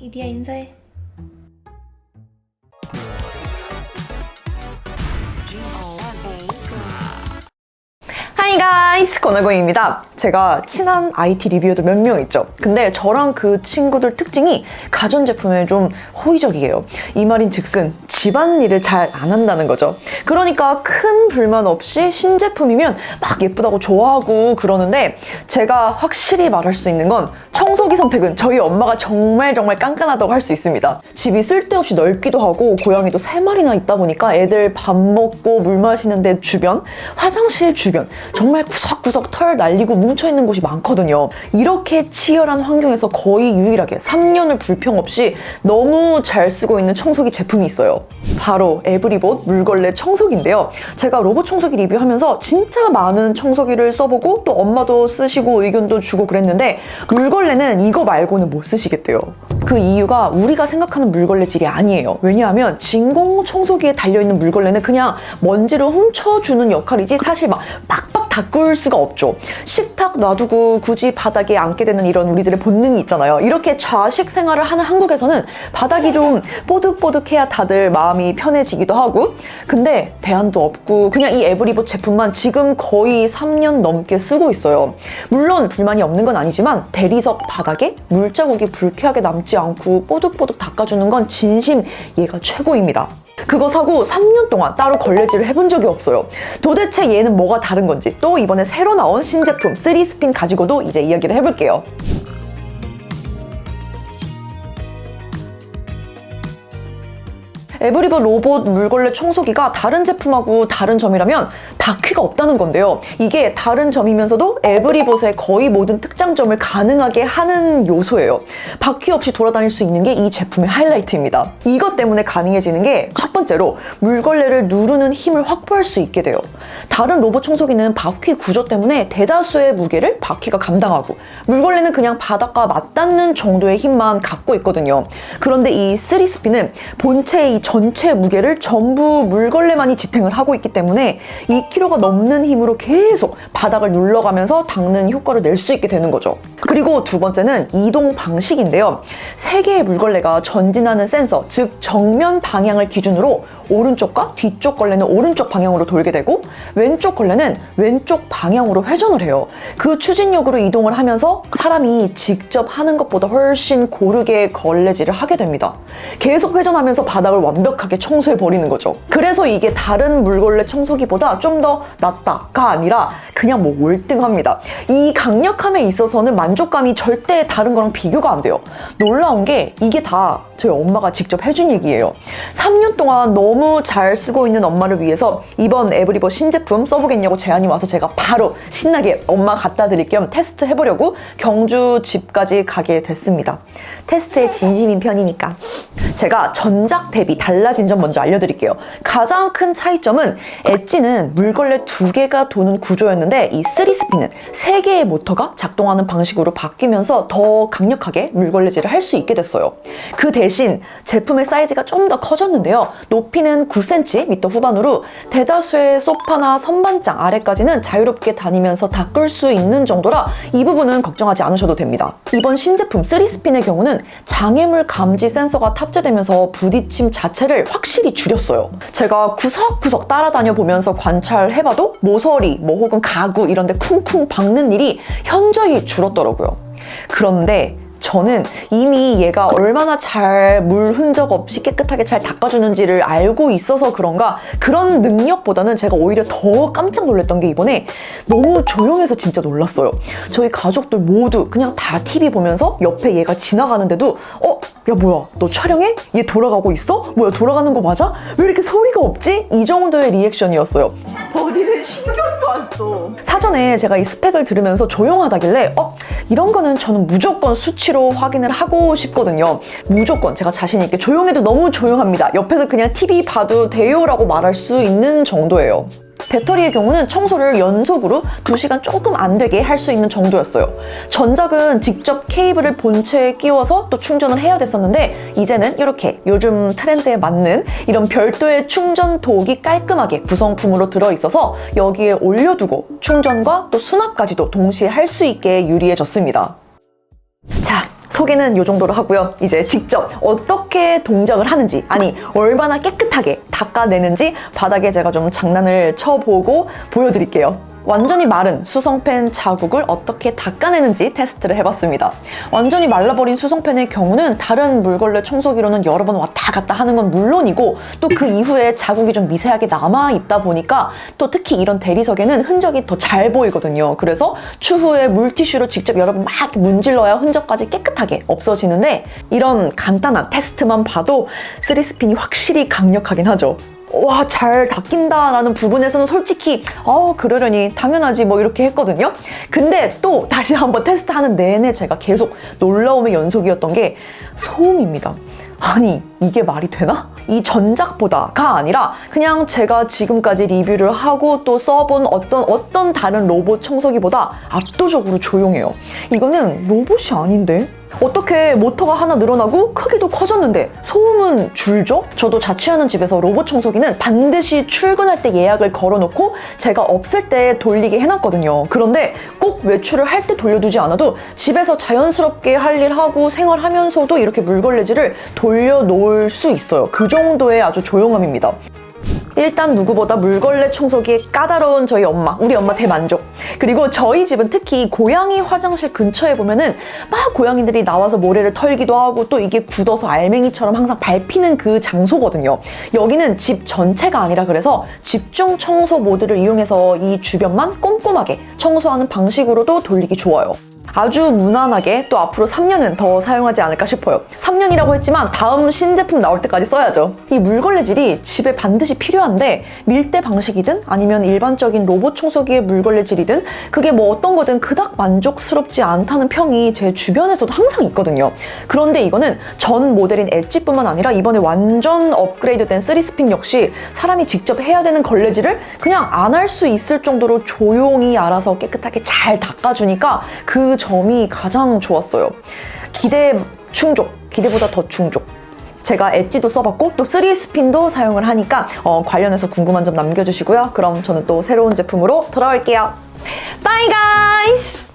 이디야 인사해. 하이 가이스 권하고입니다. 제가 친한 IT 리뷰어들 몇 명 있죠. 근데 저랑 그 친구들 특징이 가전제품에 좀 호의적이에요. 이 말인 즉슨 집안일을 잘 안 한다는 거죠. 그러니까 큰 불만 없이 신제품이면 막 예쁘다고 좋아하고 그러는데 제가 확실히 말할 수 있는 건 청소기 선택은 저희 엄마가 정말 정말 깐깐하다고 할 수 있습니다. 집이 쓸데없이 넓기도 하고 고양이도 세 마리나 있다 보니까 애들 밥 먹고 물 마시는 데 주변, 화장실 주변 정말 구석구석 털 날리고 뭉쳐있는 곳이 많거든요. 이렇게 치열한 환경에서 거의 유일하게 3년을 불평 없이 너무 잘 쓰고 있는 청소기 제품이 있어요. 바로 에브리봇 물걸레 청소기인데요. 제가 로봇 청소기 리뷰하면서 진짜 많은 청소기를 써보고 또 엄마도 쓰시고 의견도 주고 그랬는데 물걸레 는 이거 말고는 못 쓰시겠대요. 그 이유가 우리가 생각하는 물걸레질이 아니에요. 왜냐하면 진공 청소기에 달려있는 물걸레는 그냥 먼지를 훔쳐주는 역할이지 사실 막 빡빡 닦을 수가 없죠. 식탁 놔두고 굳이 바닥에 앉게 되는 이런 우리들의 본능이 있잖아요. 이렇게 좌식 생활을 하는 한국에서는 바닥이 좀 뽀득뽀득해야 다들 마음이 편해지기도 하고 근데 대안도 없고 그냥 이 에브리봇 제품만 지금 거의 3년 넘게 쓰고 있어요. 물론 불만이 없는 건 아니지만 대리석 바닥에 물자국이 불쾌하게 남지 않고 뽀득뽀득 닦아주는 건 진심 얘가 최고입니다. 그거 사고 3년 동안 따로 걸레질을 해본 적이 없어요. 도대체 얘는 뭐가 다른 건지 또 이번에 새로 나온 신제품 3스핀 가지고도 이제 이야기를 해볼게요. 에브리버 로봇 물걸레 청소기가 다른 제품하고 다른 점이라면 바퀴가 없다는 건데요. 이게 다른 점이면서도 에브리봇의 거의 모든 특장점을 가능하게 하는 요소예요. 바퀴 없이 돌아다닐 수 있는 게 이 제품의 하이라이트입니다. 이것 때문에 가능해지는 게 첫 번째로 물걸레를 누르는 힘을 확보할 수 있게 돼요. 다른 로봇 청소기는 바퀴 구조 때문에 대다수의 무게를 바퀴가 감당하고 물걸레는 그냥 바닥과 맞닿는 정도의 힘만 갖고 있거든요. 그런데 이 3스피는 본체의 이 전체 무게를 전부 물걸레만이 지탱을 하고 있기 때문에 2kg가 넘는 힘으로 계속 바닥을 눌러가면서 닦는 효과를 낼 수 있게 되는 거죠. 그리고 두 번째는 이동 방식인데요. 세 개의 물걸레가 전진하는 센서, 즉 정면 방향을 기준으로 오른쪽과 뒤쪽 걸레는 오른쪽 방향으로 돌게 되고 왼쪽 걸레는 왼쪽 방향으로 회전을 해요. 그 추진력으로 이동을 하면서 사람이 직접 하는 것보다 훨씬 고르게 걸레질을 하게 됩니다. 계속 회전하면서 바닥을 완벽하게 청소해 버리는 거죠. 그래서 이게 다른 물걸레 청소기보다 좀 더 낫다가 아니라 그냥 뭐 월등합니다. 이 강력함에 있어서는 만족감이 절대 다른 거랑 비교가 안 돼요. 놀라운 게 이게 다 저희 엄마가 직접 해준 얘기예요. 3년 동안 너무 잘 쓰고 있는 엄마를 위해서 이번 에브리버 신제품 써보겠냐고 제안이 와서 제가 바로 신나게 엄마 갖다 드릴 겸 테스트 해보려고 경주 집까지 가게 됐습니다. 테스트에 진심인 편이니까. 제가 전작 대비 달라진 점 먼저 알려드릴게요. 가장 큰 차이점은 엣지는 물걸레 두 개가 도는 구조였는데 이 3스피는 세 개의 모터가 작동하는 방식으로 바뀌면서 더 강력하게 물걸레질을 할 수 있게 됐어요. 그 대신 제품의 사이즈가 좀 더 커졌는데요. 높이는 9cm 후반으로 대다수의 소파나 선반장 아래까지는 자유롭게 다니면서 닦을 수 있는 정도라 이 부분은 걱정하지 않으셔도 됩니다. 이번 신제품 3스핀의 경우는 장애물 감지 센서가 탑재되면서 부딪힘 자체를 확실히 줄였어요. 제가 구석구석 따라다녀 보면서 관찰해봐도 모서리, 뭐 혹은 가구 이런 데 쿵쿵 박는 일이 현저히 줄었더라고요. 그런데 저는 이미 얘가 얼마나 잘 물 흔적 없이 깨끗하게 잘 닦아주는지를 알고 있어서 그런가 그런 능력보다는 제가 오히려 더 깜짝 놀랐던 게 이번에 너무 조용해서 진짜 놀랐어요. 저희 가족들 모두 그냥 다 TV 보면서 옆에 얘가 지나가는데도 어? 야 뭐야 너 촬영해? 얘 돌아가고 있어? 뭐야 돌아가는 거 맞아? 왜 이렇게 소리가 없지? 이 정도의 리액션이었어요. 어디는 신경도 안 써. 사전에 제가 이 스펙을 들으면서 조용하다길래 어 이런 거는 저는 무조건 수치로 확인을 하고 싶거든요. 무조건 제가 자신 있게 조용해도 너무 조용합니다. 옆에서 그냥 TV 봐도 돼요라고 말할 수 있는 정도예요. 배터리의 경우는 청소를 연속으로 2시간 조금 안 되게 할 수 있는 정도였어요. 전작은 직접 케이블을 본체에 끼워서 또 충전을 해야 됐었는데 이제는 이렇게 요즘 트렌드에 맞는 이런 별도의 충전 도구가 깔끔하게 구성품으로 들어있어서 여기에 올려두고 충전과 또 수납까지도 동시에 할 수 있게 유리해졌습니다. 자, 소개는 이 정도로 하고요. 이제 직접 어떻게 동작을 하는지, 아니, 얼마나 깨끗하게 닦아내는지 바닥에 제가 좀 장난을 쳐보고 보여드릴게요. 완전히 마른 수성펜 자국을 어떻게 닦아내는지 테스트를 해봤습니다. 완전히 말라버린 수성펜의 경우는 다른 물걸레 청소기로는 여러 번 왔다 갔다 하는 건 물론이고 또 그 이후에 자국이 좀 미세하게 남아있다 보니까 또 특히 이런 대리석에는 흔적이 더 잘 보이거든요. 그래서 추후에 물티슈로 직접 여러 번 막 문질러야 흔적까지 깨끗하게 없어지는데 이런 간단한 테스트만 봐도 쓰리스핀이 확실히 강력하긴 하죠. 와, 잘 닦인다라는 부분에서는 솔직히, 어, 그러려니, 당연하지, 뭐, 이렇게 했거든요. 근데 또 다시 한번 테스트하는 내내 제가 계속 놀라움의 연속이었던 게 소음입니다. 아니, 이게 말이 되나? 이 전작보다가 아니라 그냥 제가 지금까지 리뷰를 하고 또 써본 어떤 어떤 다른 로봇 청소기보다 압도적으로 조용해요. 이거는 로봇이 아닌데? 어떻게 모터가 하나 늘어나고 크기도 커졌는데 소음은 줄죠? 저도 자취하는 집에서 로봇 청소기는 반드시 출근할 때 예약을 걸어놓고 제가 없을 때 돌리게 해놨거든요. 그런데 꼭 외출을 할 때 돌려두지 않아도 집에서 자연스럽게 할 일 하고 생활하면서도 이렇게 물걸레질을 돌려놓을 수 있어요. 그 정도의 아주 조용함입니다. 일단 누구보다 물걸레 청소기에 까다로운 저희 엄마, 우리 엄마 대만족. 그리고 저희 집은 특히 고양이 화장실 근처에 보면은 막 고양이들이 나와서 모래를 털기도 하고 또 이게 굳어서 알맹이처럼 항상 밟히는 그 장소거든요. 여기는 집 전체가 아니라 그래서 집중 청소 모드를 이용해서 이 주변만 꼼꼼하게 청소하는 방식으로도 돌리기 좋아요. 아주 무난하게 또 앞으로 3년은 더 사용하지 않을까 싶어요. 3년이라고 했지만 다음 신제품 나올 때까지 써야죠. 이 물걸레질이 집에 반드시 필요한데 밀대 방식이든 아니면 일반적인 로봇 청소기의 물걸레질이든 그게 뭐 어떤 거든 그닥 만족스럽지 않다는 평이 제 주변에서도 항상 있거든요. 그런데 이거는 전 모델인 엣지뿐만 아니라 이번에 완전 업그레이드된 3스핀 역시 사람이 직접 해야 되는 걸레질을 그냥 안 할 수 있을 정도로 조용히 알아서 깨끗하게 잘 닦아주니까 그 점이 가장 좋았어요. 기대 충족, 기대보다 더 충족. 제가 엣지도 써봤고 또 3스핀도 사용을 하니까 어, 관련해서 궁금한 점 남겨주시고요. 그럼 저는 또 새로운 제품으로 돌아올게요. 바이 가이스!